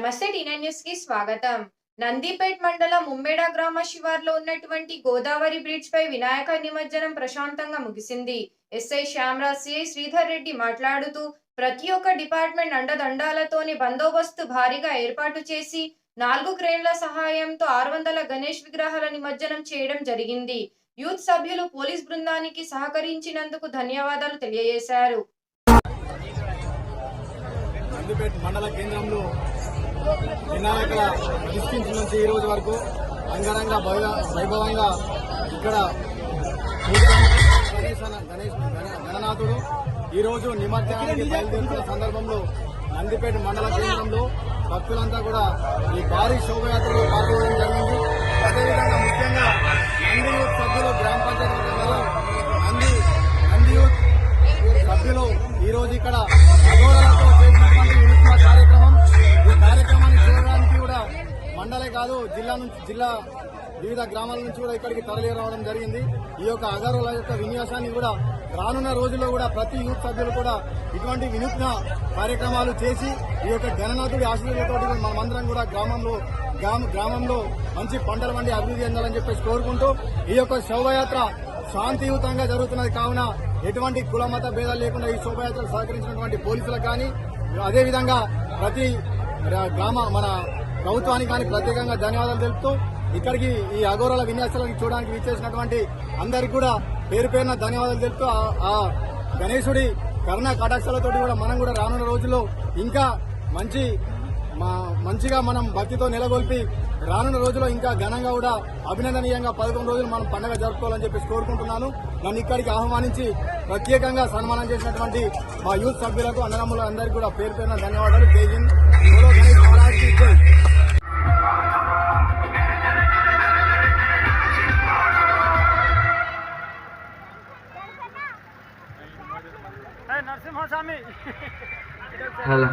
నమస్తే టీనా న్యూస్కి స్వాగతం. నందిపేట్ మండలం ముమ్మేడ గ్రామ శివార్లో ఉన్నటువంటి గోదావరి బ్రిడ్జ్ పై వినాయక నిమజ్జనం ప్రశాంతంగా ముగిసింది. ఎస్ఐ శ్యామరాజ్ సిఐ శ్రీధర్ రెడ్డి మాట్లాడుతూ ప్రతి ఒక్క డిపార్ట్మెంట్ అండదండాలతోని బందోబస్తు భారీగా ఏర్పాటు చేసి నాలుగు క్రేన్ల సహాయంతో ఆరు వందల గణేష్ విగ్రహాల నిమజ్జనం చేయడం జరిగింది. యూత్ సభ్యులు పోలీస్ బృందానికి సహకరించినందుకు ధన్యవాదాలు తెలియజేశారు. మండల కేంద్రంలో వినాయకుల డిస్టిన్స్ నుంచి ఈ రోజు వరకు అంగరంగ వైభవంగా ఇక్కడ గణేష్ గణేష్ గణనాథుడు ఈరోజు నిమజ్జనానికి బయలుదేరుతున్న సందర్భంలో నందిపేట మండల కేంద్రంలో భక్తులంతా కూడా ఈ భారీ శోభయాత్రలో పాల్గొనడం జరిగింది. అదేవిధంగా ముఖ్యంగా జిల్లా వివిధ గ్రామాల నుంచి కూడా ఇక్కడికి తరలి రావడం జరిగింది. ఈ యొక్క అగర్వాల యొక్క విన్యాసాన్ని కూడా రానున్న రోజుల్లో కూడా ప్రతి యూత్ సభ్యులు కూడా ఇటువంటి వినూత్న కార్యక్రమాలు చేసి ఈ యొక్క గణనాథుడి ఆశీర్వాదంతో మనమందరం కూడా గ్రామంలో గ్రామంలో మంచి పంటలు వంటి అభివృద్ధి చెందాలని చెప్పేసి కోరుకుంటూ ఈ యొక్క శోభయాత్ర శాంతియుతంగా జరుగుతున్నది. కావున ఎటువంటి కులమత భేదాలు లేకుండా ఈ శోభయాత్రలు సహకరించినటువంటి పోలీసులకు కానీ అదేవిధంగా ప్రతి గ్రామ మన ప్రభుత్వానికి కానీ ప్రత్యేకంగా ధన్యవాదాలు తెలుపుతూ ఇక్కడికి ఈ అఘోరాల విన్యాసాలను చూడడానికి విచ్చేసినటువంటి అందరికి కూడా పేరు పేరున ధన్యవాదాలు తెలుపుతూ ఆ- గణేశుడి కరుణ కటాక్షలతోటి కూడా మనం కూడా రానున్న రోజుల్లో ఇంకా మంచి మంచిగా మనం భక్తితో నెలకొల్పి రానున్న రోజుల్లో ఇంకా ఘనంగా కూడా అభినందనీయంగా పదకొండు రోజులు మనం పండుగ జరుపుకోవాలని చెప్పేసి కోరుకుంటున్నాను. నన్ను ఇక్కడికి ఆహ్వానించి ప్రత్యేకంగా సన్మానం చేసినటువంటి మా యూత్ సభ్యులకు అన్నదమ్ములు అందరికీ కూడా పేరు పేరున ధన్యవాదాలు. జై हेलो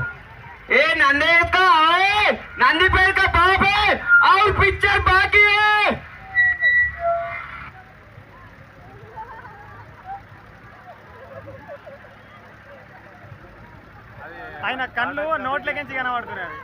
ए नंदी का है नंदी पेड़ का बाप है और पिक्चर बाकी है ఆయన కళ్ళు నోట్లకించి కనబడుతున్నాయి